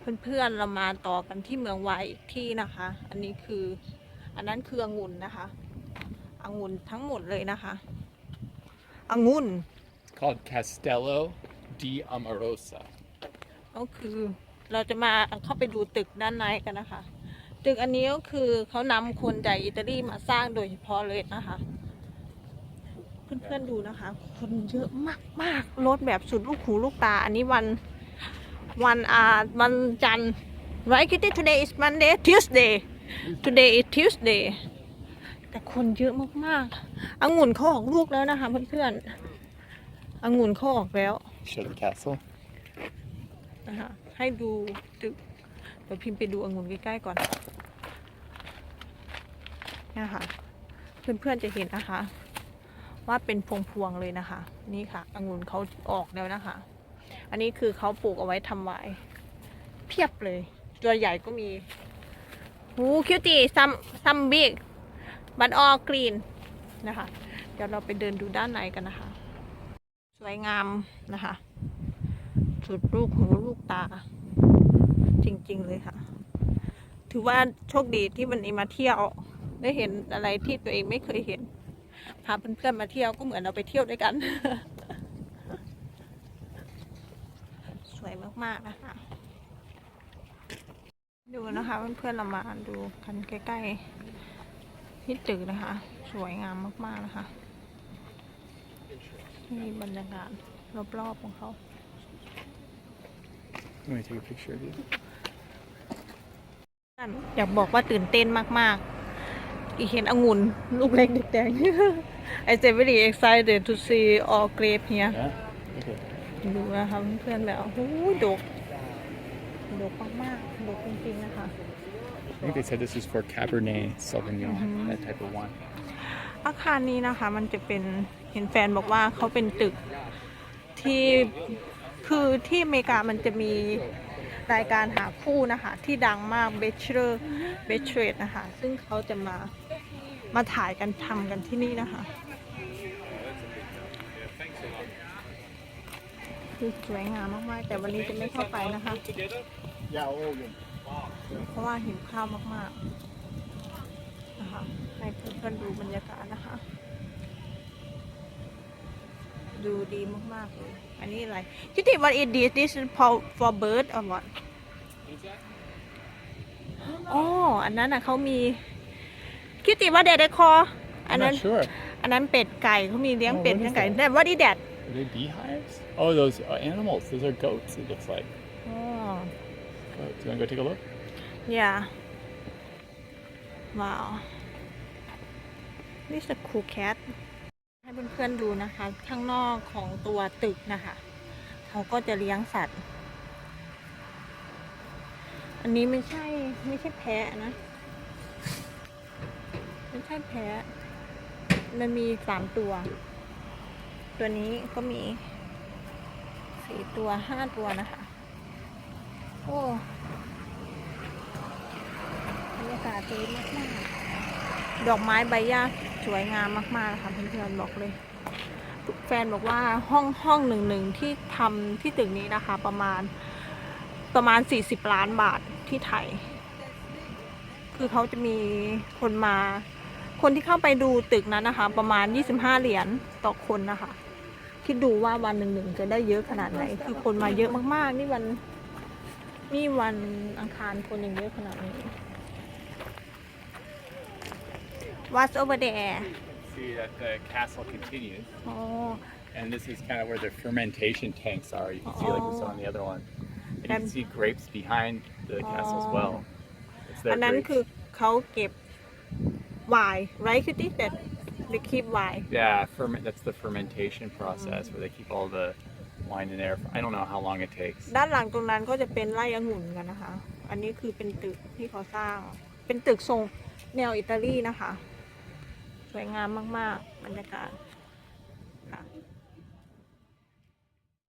เพื่อนๆเรามาต่อกันที่เมืองไวายอีกที่นะคะ อันนี้คืออันนั้นคือองุ่นนะคะองุ่นทั้งหมดเลยนะคะองุ่น called Castello di Amorosa. ก็คือเราจะมาเข้าไปดูตึกด้านในกันนะคะ ตึกอันนี้ก็คือเขานำคนจากอิตาลีมาสร้างโดยเฉพาะเลยนะคะ เพื่อนๆดูนะคะ คนเยอะมากๆรถแบบสุดลูกหูลูกตา อันนี้วัน วันอ่าวันจันทร์ right Kitty today is Monday Tuesday today is Tuesday แต่คนเยอะมากๆองุ่นเขาออกลูกแล้วนะคะเพื่อนๆองุ่นเขาออกแล้ว Show the castle. นะคะให้ดูตึกเดี๋ยวพิมพ์ไปดูองุ่นใกล้ๆก่อนเนี่ยค่ะเพื่อนๆจะเห็นนะคะ ว่าเป็นพวงๆเลยนะคะ นี่ค่ะองุ่นเขาออกแล้วนะคะ อันนี้คือเขาปลูกเอาไว้ทำไวน์เพียบเลย ตัวใหญ่ก็มีหูคิวตี้ซัมซัมบิกบัตออกรีนนะคะ เดี๋ยวเราไปเดินดูด้านในกันนะคะ สวยงามนะคะ สุดลูกหูลูกตา จริง ๆ เลยค่ะ ถือว่าโชคดีที่วันนี้มาเที่ยว ได้เห็นอะไรที่ตัวเองไม่เคยเห็น พาเพื่อนๆมาเที่ยวก็เหมือนเราไปเที่ยวด้วยกัน สวยมากๆนะคะ ดูนะคะเพื่อนๆเรามาดูกันใกล้ๆที่ตึกนะคะ สวยงามมากๆนะคะนี่บรรยากาศรอบๆของเขา Let me take a picture of you. อยากบอกว่าตื่นเต้นมากๆ อีเห็นองุ่นลูกเล็กเด็กแดง I say very excited to see all grape here Yeah? Okay. ดูนะคะเพื่อนๆแบบโอ้โหดกดกมากๆดกจริงๆนะคะ I think they said this is for Cabernet Sauvignon, that type of wine. อาคารนี้นะคะมันจะเป็นเห็นแฟนบอกว่าเขาเป็นตึกที่คือที่อเมริกามันจะมีรายการหาคู่นะคะ ที่ดังมาก Bachelor b a c h e l o r นะคะ ซึ่งเขาจะมามาถ่ายกันทำกันที่นี่นะคะ คือสวยงามมากๆ แต่วันนี้จะไม่เข้าไปนะคะเพราะว่าหิวข้าวมากๆนะคะให้เพื่อนๆดูบรรยากาศนะคะ ดูดีมากๆเลย อันนี้อะไรคิดว่า it this this is for for bird or what อ๋ออันนั้นอะเขามีคิดว่าเด็ดคออัน I'm นั้น not sure. อันนั้นเป็ดไก่เขามีเลี้ยง Oh, เป็ด what is เลี้ยงไก่ that? แต่ what is that Are they beehives? Oh, those uh, animals. Those are goats, it looks like. อ๋อ Goats. You want to go take a look? Yeah. Wow. This is a cool cat. ให้เพื่อนๆดูนะคะ ข้างนอกของตัวตึกนะคะ เขาก็จะเลี้ยงสัตว์ อันนี้ไม่ใช่ไม่ใช่แพะนะ ไม่ใช่แพะ มันมีสามตัว ตัวนี้ก็มีสี่ตัวห้าตัวนะคะ โอ้บรรยากาศดีมากๆ ดอกไม้ใบหญ้าสวยงามมากๆนะคะเพื่อนๆบอกเลยแฟนบอกว่าห้องห้องหนึ่งหนึ่งที่ทำที่ตึกนี้นะคะ ประมาณประมาณ 40 ล้านบาทที่ไทย คือเขาจะมีคนมา คนที่เข้าไปดูตึกนั้นนะคะ ประมาณ 25 เหรียญต่อคนนะคะ คิดดูว่าวันหนึ่งหนึ่งจะได้เยอะขนาดไหน คือคนมาเยอะมากๆ นี่วันนี่วันอังคารคนยังเยอะขนาดนี้ What's over there See that the castle continues. อ๋อ And this is kind of where the fermentation tanks are. You can see like we saw on the other one. And you can Then- see grapes behind the castle as well. It's their อันนั้น grapes. คือเขาเก็บไวน์ right คือที่แต่ they keep wine Yeah, ferment. That's the fermentation process where they keep all the wine in there. I don't know how long it takes. ด้านหลังตรงนั้นก็จะเป็นไร่องุ่นกันนะคะ อันนี้คือเป็นตึกที่เขาสร้าง เป็นตึกทรงแนวอิตาลีนะคะ สวยงามมาก ๆ บรรยากาศ